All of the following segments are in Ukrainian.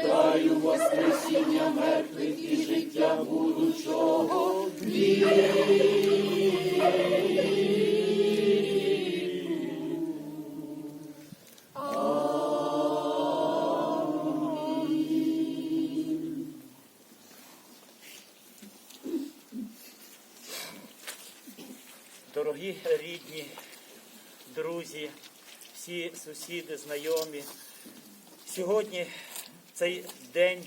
пам'ятаю воскресіння мертвих і життя будучого. Дорогі рідні, друзі, всі сусіди, знайомі. Сьогодні цей день,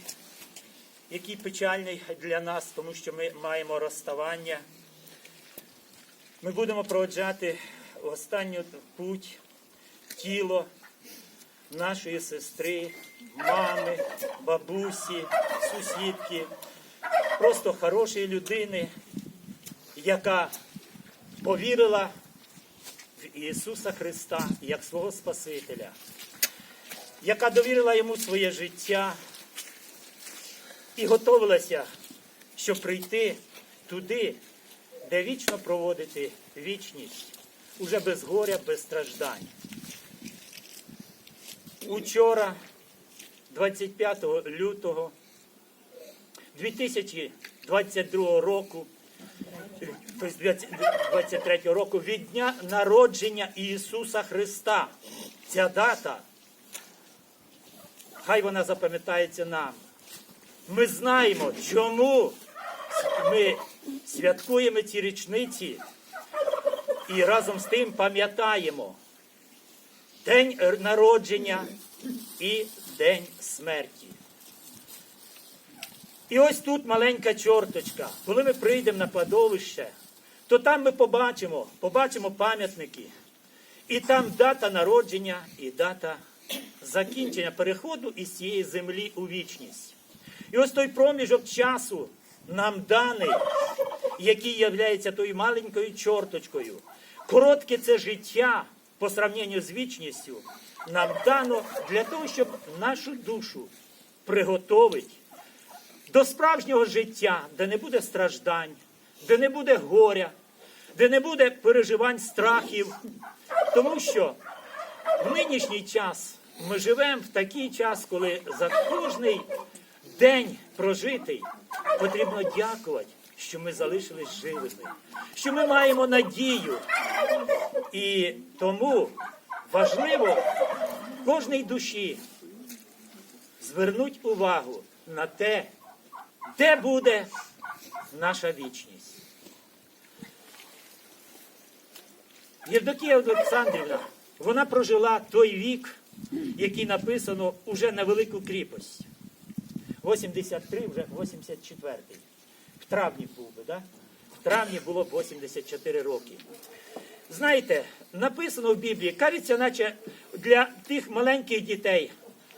який печальний для нас, тому що ми маємо розставання. Ми будемо проводжати в останню путь тіло нашої сестри, мами, бабусі, сусідки, просто хорошої людини, яка повірила в Ісуса Христа як свого Спасителя, яка довірила йому своє життя і готовилася, щоб прийти туди, де вічно проводити вічність, уже без горя, без страждань. Учора, 25 лютого 2022 року, тобто 23 року, від дня народження Ісуса Христа. Ця дата, хай вона запам'ятається нам. Ми знаємо, чому ми святкуємо ці річниці і разом з тим пам'ятаємо день народження і день смерті. І ось тут маленька чорточка. Коли ми прийдемо на кладовище, то там ми побачимо, побачимо пам'ятники. І там дата народження і дата закінчення переходу із цієї землі у вічність. І ось той проміжок часу нам даний, який є тою маленькою чорточкою. Коротке це життя по сравненню з вічністю, нам дано для того, щоб нашу душу приготовить до справжнього життя, де не буде страждань, де не буде горя, де не буде переживань страхів. Тому що в нинішній час ми живемо в такий час, коли за кожний день прожитий потрібно дякувати, що ми залишились живими, що ми маємо надію. І тому важливо кожній душі звернуть увагу на те, де буде наша вічність. Євдокія Олександрівна, вона прожила той вік, який написано уже на велику кріпость. 83, вже 84. В травні був би, да? В травні було б 84 роки. Знаєте, написано в Біблії, кажеться, наче для тих маленьких дітей,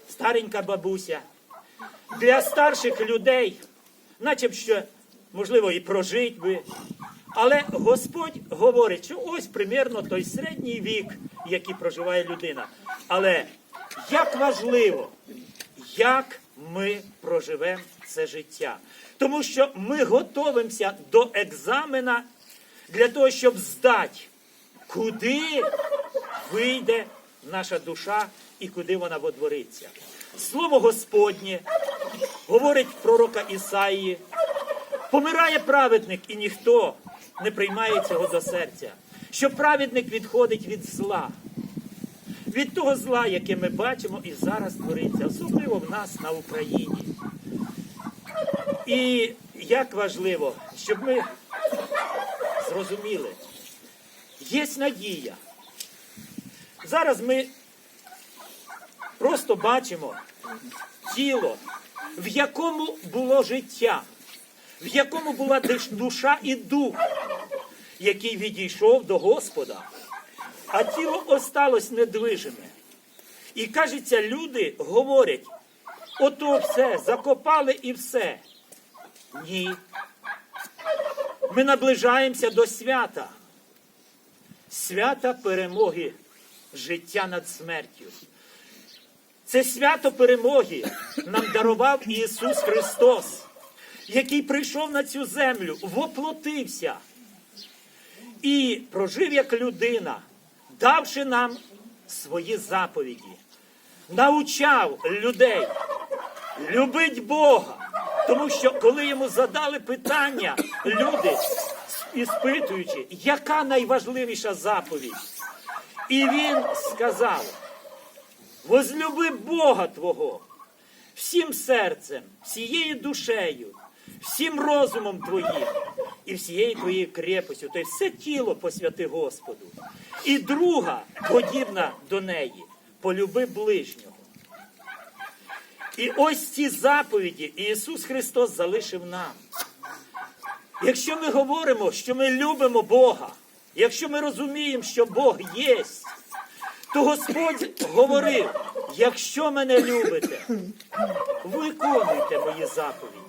старенька бабуся, для старших людей, наче б ще, можливо, і прожить би. Але Господь говорить, що ось примірно той середній вік, який проживає людина. Але як важливо, як ми проживемо це життя. Тому що ми готуємося до екзамена для того, щоб здати, куди вийде наша душа і куди вона водвориться. Слово Господнє говорить пророка Ісаї, помирає праведник, і ніхто не приймає цього до серця. Що праведник відходить від зла, від того зла, яке ми бачимо і зараз твориться, особливо в нас на Україні. І як важливо, щоб ми зрозуміли, є надія. Зараз ми просто бачимо тіло, в якому було життя, в якому була душа і дух, який відійшов до Господа, а тіло осталось недвижиме. І кажеться, люди говорять, ото все, закопали і все. Ні. Ми наближаємося до свята. Свята перемоги життя над смертю. Це свято перемоги нам дарував Ісус Христос, який прийшов на цю землю, воплотився і прожив як людина, давши нам свої заповіді, навчав людей, любить Бога. Тому що коли йому задали питання, люди, іспитуючи, яка найважливіша заповідь, і він сказав: возлюби Бога Твого всім серцем, всією душею, всім розумом твоїм і всією твоєю крепостю, тобто все тіло посвяти Господу. І друга, подібна до неї, полюби ближнього. І ось ці заповіді Ісус Христос залишив нам. Якщо ми говоримо, що ми любимо Бога, якщо ми розуміємо, що Бог є, то Господь говорив: якщо мене любите, виконуйте мої заповіді.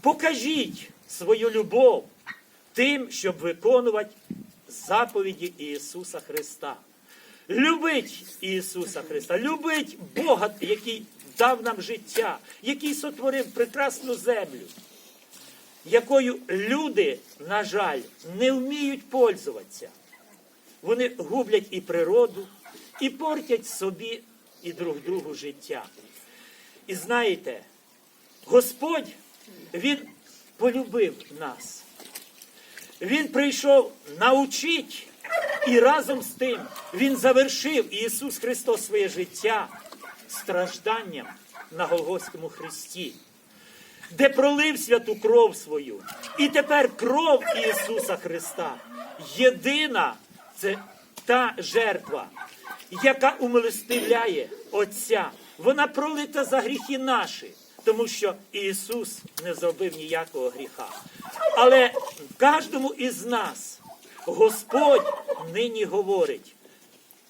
Покажіть свою любов тим, щоб виконувати заповіді Ісуса Христа. Любить Ісуса Христа, любить Бога, який дав нам життя, який сотворив прекрасну землю, якою люди, на жаль, не вміють пользуватися. Вони гублять і природу, і портять собі і друг другу життя. І знаєте, Господь, Він полюбив нас. Він прийшов научити, і разом з тим Він завершив Ісус Христос своє життя стражданням на Голгофському Христі, де пролив святу кров свою. І тепер кров Ісуса Христа єдина це та жертва, яка умилостивляє Отця. Вона пролита за гріхи наші, тому що Ісус не зробив ніякого гріха. Але кожному із нас Господь нині говорить: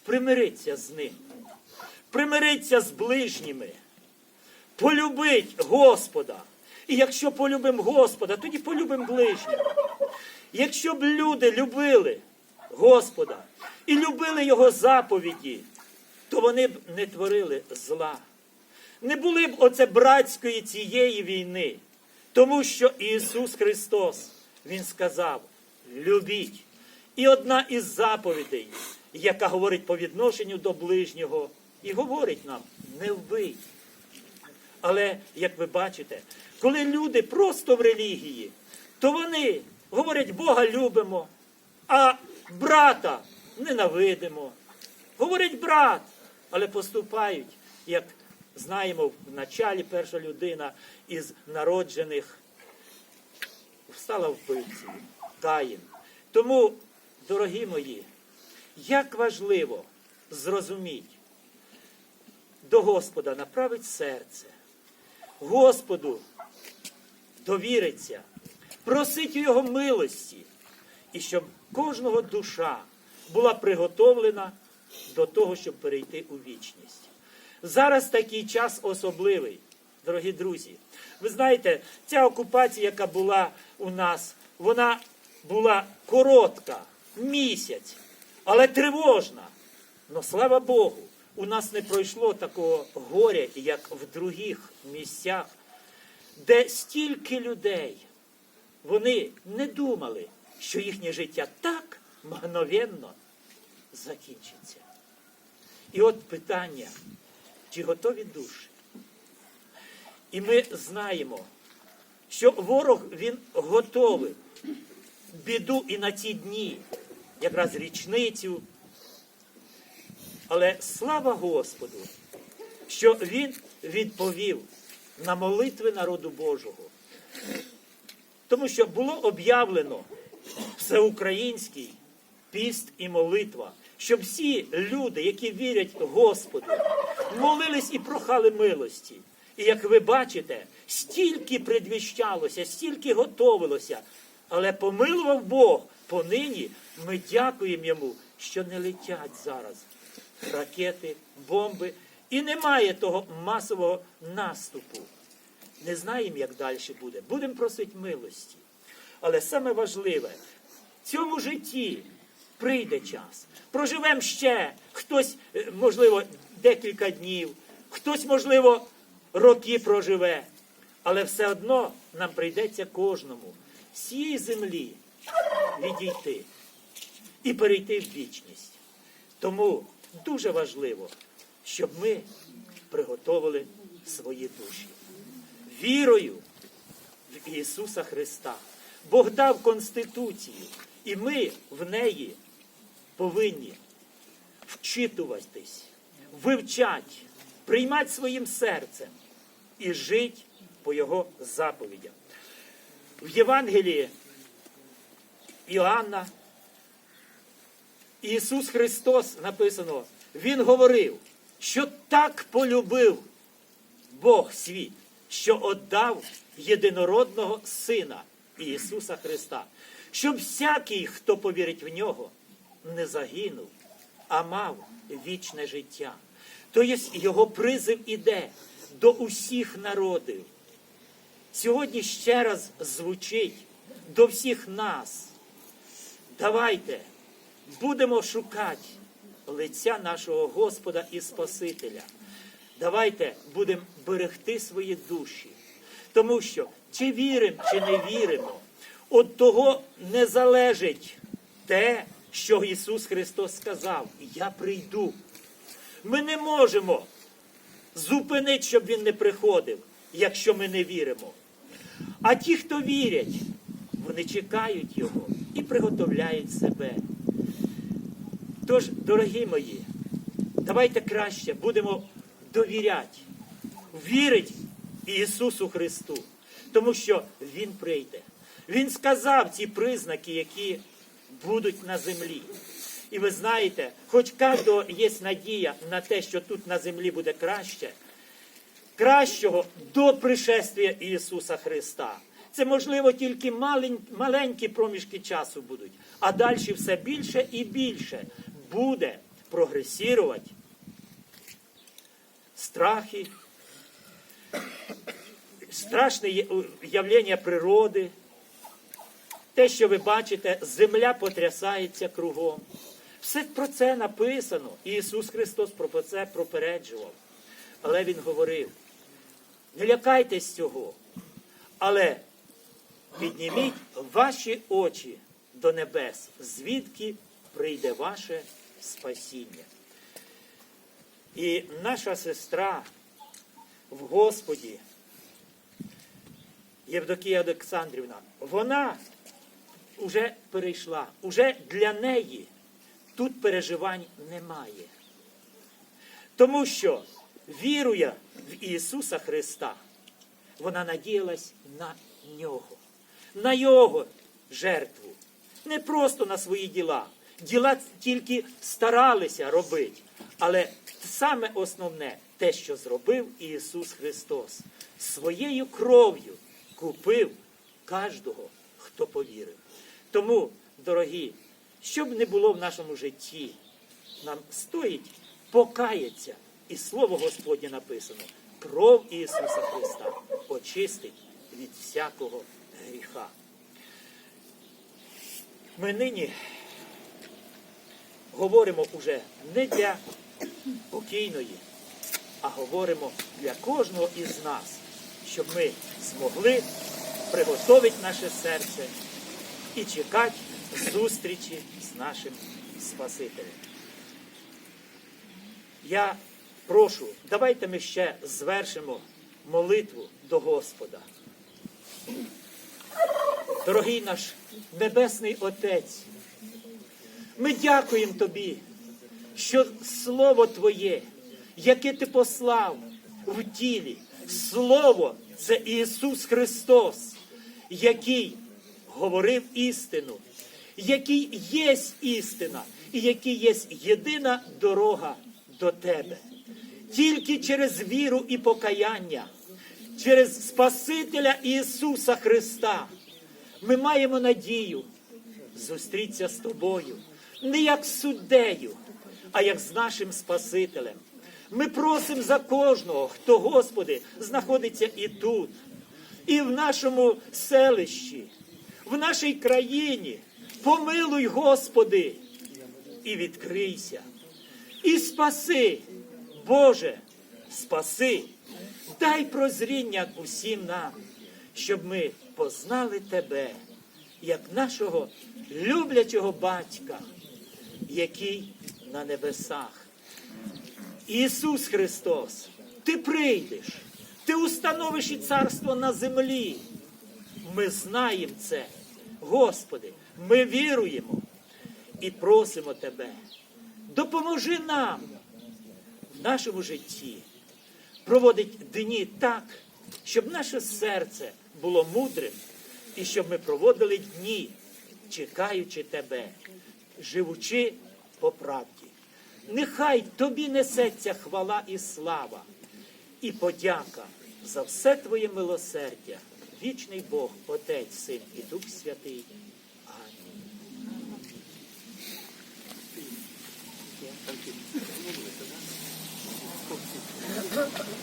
примириться з ним, примириться з ближніми, полюбить Господа. І якщо полюбимо Господа, тоді полюбимо ближнього. Якщо б люди любили Господа і любили Його заповіді, то вони б не творили зла. Не були б оце братської цієї війни, тому що Ісус Христос, Він сказав: любіть. І одна із заповідей, яка говорить по відношенню до ближнього, і говорить нам: не вбий. Але, як ви бачите, коли люди просто в релігії, то вони говорять, Бога любимо, а брата ненавидимо. Говорять брат, але поступають, як знаємо, в началі перша людина із народжених стала вбивцею, Каїн. Тому, дорогі мої, як важливо зрозуміти, до Господа направить серце, Господу довіриться, просить Його милості, і щоб кожного душа була приготовлена до того, щоб перейти у вічність. Зараз такий час особливий, дорогі друзі. Ви знаєте, ця окупація, яка була у нас, вона була коротка, місяць, але тривожна. Но слава Богу, у нас не пройшло такого горя, як в других місцях, де стільки людей, вони не думали, що їхнє життя так мгновенно закінчиться. І от питання, чи готові душі? І ми знаємо, що ворог він готовий біду і на ці дні, якраз річницю. Але слава Господу, що Він відповів на молитви народу Божого. Тому що було об'явлено всеукраїнський піст і молитва, щоб всі люди, які вірять Господу, молились і прохали милості. І як ви бачите, стільки предвіщалося, стільки готовилося, але помилував Бог, понині ми дякуємо йому, що не летять зараз ракети, бомби, і немає того масового наступу. Не знаємо, як далі буде. Будемо просити милості. Але саме важливе, в цьому житті прийде час. Проживемо ще хтось, е, можливо, декілька днів, хтось, можливо, роки проживе. Але все одно нам прийдеться кожному з цієї землі відійти і перейти в вічність. Тому дуже важливо, щоб ми приготовили свої душі. Вірою в Ісуса Христа. Бог дав Конституцію, і ми в неї повинні вчитуватись, вивчати, приймати своїм серцем і жити по Його заповідям. В Євангелії Іоанна Ісус Христос написано, Він говорив, що так полюбив Бог світ, що отдав єдинородного Сина Ісуса Христа, щоб всякий, хто повірить в нього, не загинув, а мав вічне життя. Тобто його призив іде до усіх народів. Сьогодні ще раз звучить до всіх нас. Давайте будемо шукати лиця нашого Господа і Спасителя. Давайте будемо берегти свої душі. Тому що чи віримо, чи не віримо, від того не залежить те, що Ісус Христос сказав: Я прийду. Ми не можемо зупинити, щоб Він не приходив, якщо ми не віримо. А ті, хто вірять, вони чекають Його і приготовляють себе. Тож, дорогі мої, давайте краще будемо довіряти, вірити Ісусу Христу, тому що Він прийде. Він сказав ці признаки, які будуть на землі. І ви знаєте, хоч кожного є надія на те, що тут на землі буде краще, кращого до пришествия Ісуса Христа. Це можливо тільки маленькі проміжки часу будуть, а далі все більше і більше буде прогресувати страхи, страшне є- явлення природи. Те, що ви бачите, земля потрясається кругом. Все про це написано. І Ісус Христос про це пропереджував. Але Він говорив: не лякайтесь цього, але підніміть ваші очі до небес, звідки прийде ваше спасіння. І наша сестра в Господі, Євдокія Олександрівна, вона вже перейшла, уже для неї тут переживань немає. Тому що вірує в Ісуса Христа, вона надіялась на нього, на Його жертву, не просто на свої діла. Діла тільки старалися робити, але саме основне те, що зробив Ісус Христос, своєю кров'ю купив кожного, хто повірив. Тому, дорогі, що б не було в нашому житті, нам стоїть покаятися. І слово Господнє написано: кров Ісуса Христа очистить від всякого гріха. Ми нині говоримо уже не для покійної, а говоримо для кожного із нас, щоб ми змогли приготовити наше серце і чекати зустрічі з нашим Спасителем. Я прошу, давайте ми ще звершимо молитву до Господа. Дорогий наш Небесний Отець, ми дякуємо Тобі, що Слово Твоє, яке Ти послав в тілі, Слово це Ісус Христос, який говорив істину, який є істина, і який є єдина дорога до Тебе. Тільки через віру і покаяння, через Спасителя Ісуса Христа ми маємо надію зустрітися з тобою не як суддею, а як з нашим Спасителем. Ми просимо за кожного, хто, Господи, знаходиться і тут, і в нашому селищі, в нашій країні. Помилуй, Господи, і відкрийся, і спаси, Боже, спаси, дай прозріння усім нам, щоб ми познали Тебе, як нашого люблячого батька, який на небесах. Ісус Христос, Ти прийдеш, Ти установиш і царство на землі. Ми знаємо це. Господи, ми віруємо і просимо Тебе, допоможи нам в нашому житті проводить дні так, щоб наше серце було мудрим, і щоб ми проводили дні, чекаючи Тебе, живучи по правді. Нехай тобі несеться хвала і слава, і подяка за все Твоє милосердя. Вічний Бог, Отець, Син і Дух Святий. Амінь.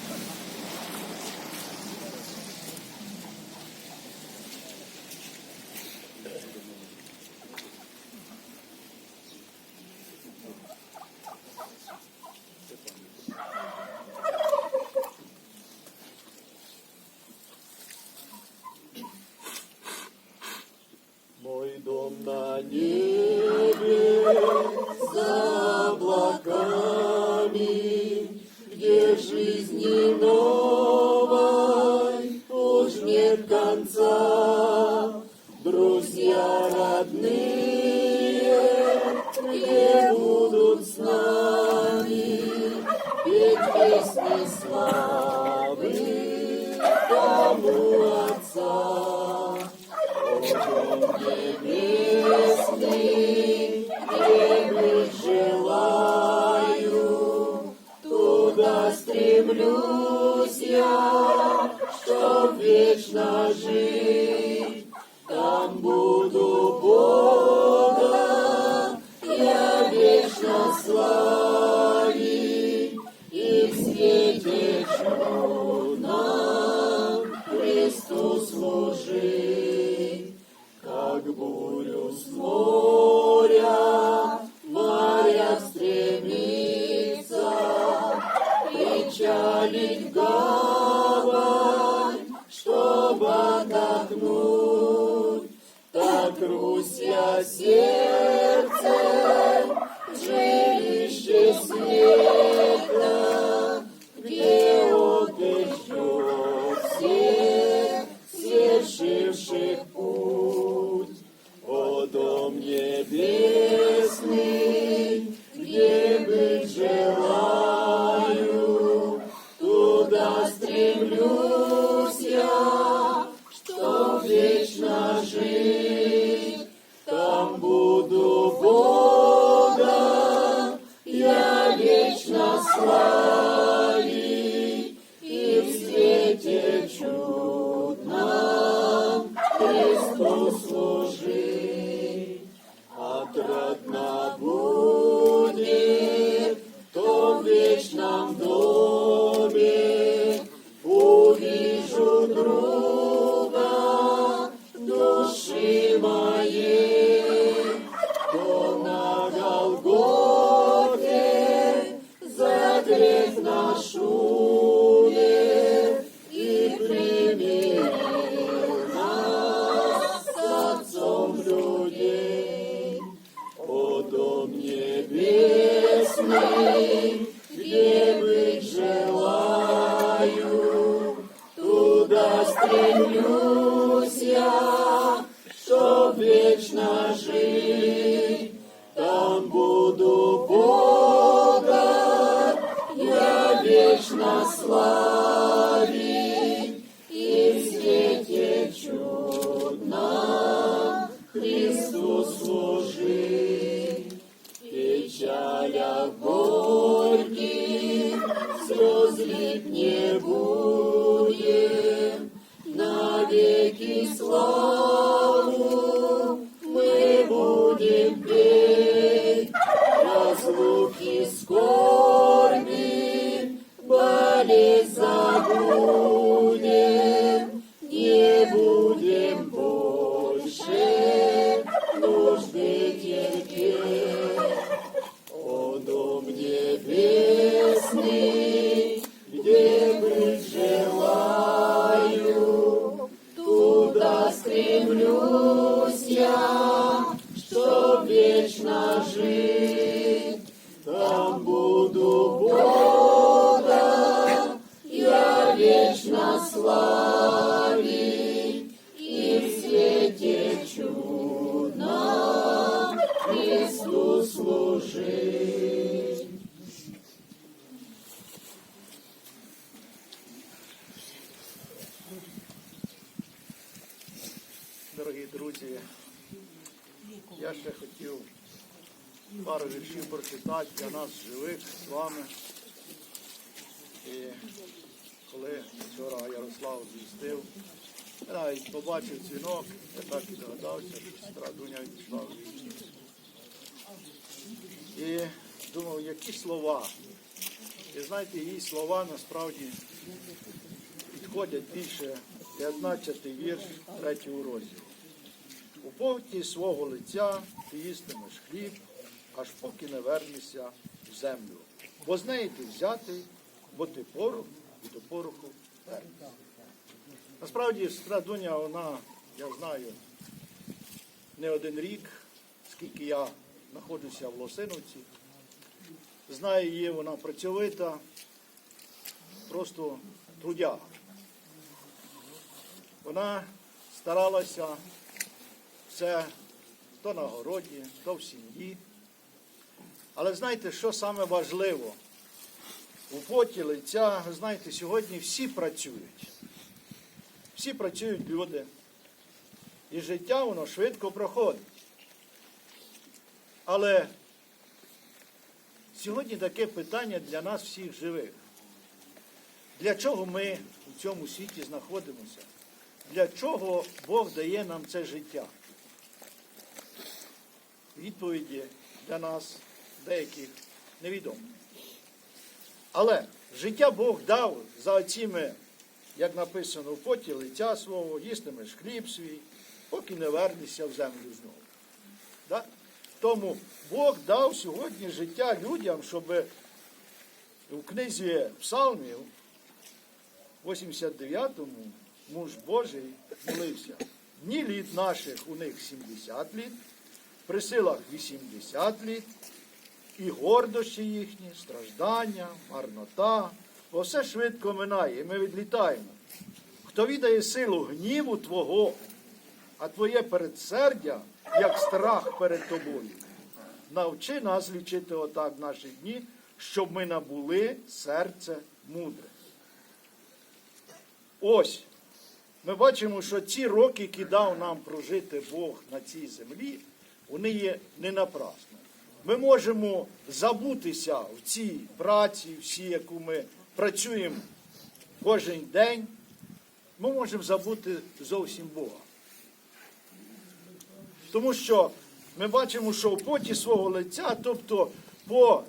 Молюсь я, щоб вечно жить. No. вечно жить. им больше нужды терпеть, о дом небес. Дорогі друзі, я ще хотів пару віршів прочитати для нас живих з вами. І коли вчора Ярослав звістив, навіть побачив дзвінок, я так і догадався, що сестра Дуня відійшла в вічні. І думав, які слова. І знаєте, її слова насправді підходять більше 15 вірш 3 розділу. У повті свого лиця ти їстимеш хліб, аж поки не вернешся в землю. Бо з неї ти взятий, бо ти порох і до пороху вернешся. Насправді, сестра Дуня, вона, я знаю, не один рік, скільки я знаходжуся в Лосиновці. Знаю її, вона працьовита, просто трудяга. Вона старалася все то на городі, то в сім'ї. Але знаєте, що саме важливо? У поті лиця, знаєте, сьогодні всі працюють. Всі працюють люди. І життя воно швидко проходить. Але сьогодні таке питання для нас всіх живих. Для чого ми у цьому світі знаходимося? Для чого Бог дає нам це життя? Відповіді для нас деяких невідомі. Але життя Бог дав за цими, як написано в поті лиця свого, їстимеш хліб свій, поки не вернешся в землю знову. Да? Тому Бог дав сьогодні життя людям, щоб у книзі Псалмів, 89-му, муж Божий молився. Дні літ наших у них 70 літ, при силах 80 літ, і гордощі їхні, страждання, марнота, бо все швидко минає, і ми відлітаємо. Хто відає силу гніву Твого, а Твоє передсердя, як страх перед тобою. Навчи нас лічити отак в наші дні, щоб ми набули серце мудре. Ось ми бачимо, що ці роки, які дав нам прожити Бог на цій землі, вони є не напрасно. Ми можемо забутися в цій праці, всі, яку ми працюємо кожен день. Ми можемо забути зовсім Бога. Тому що ми бачимо, що в поті свого лиця, тобто по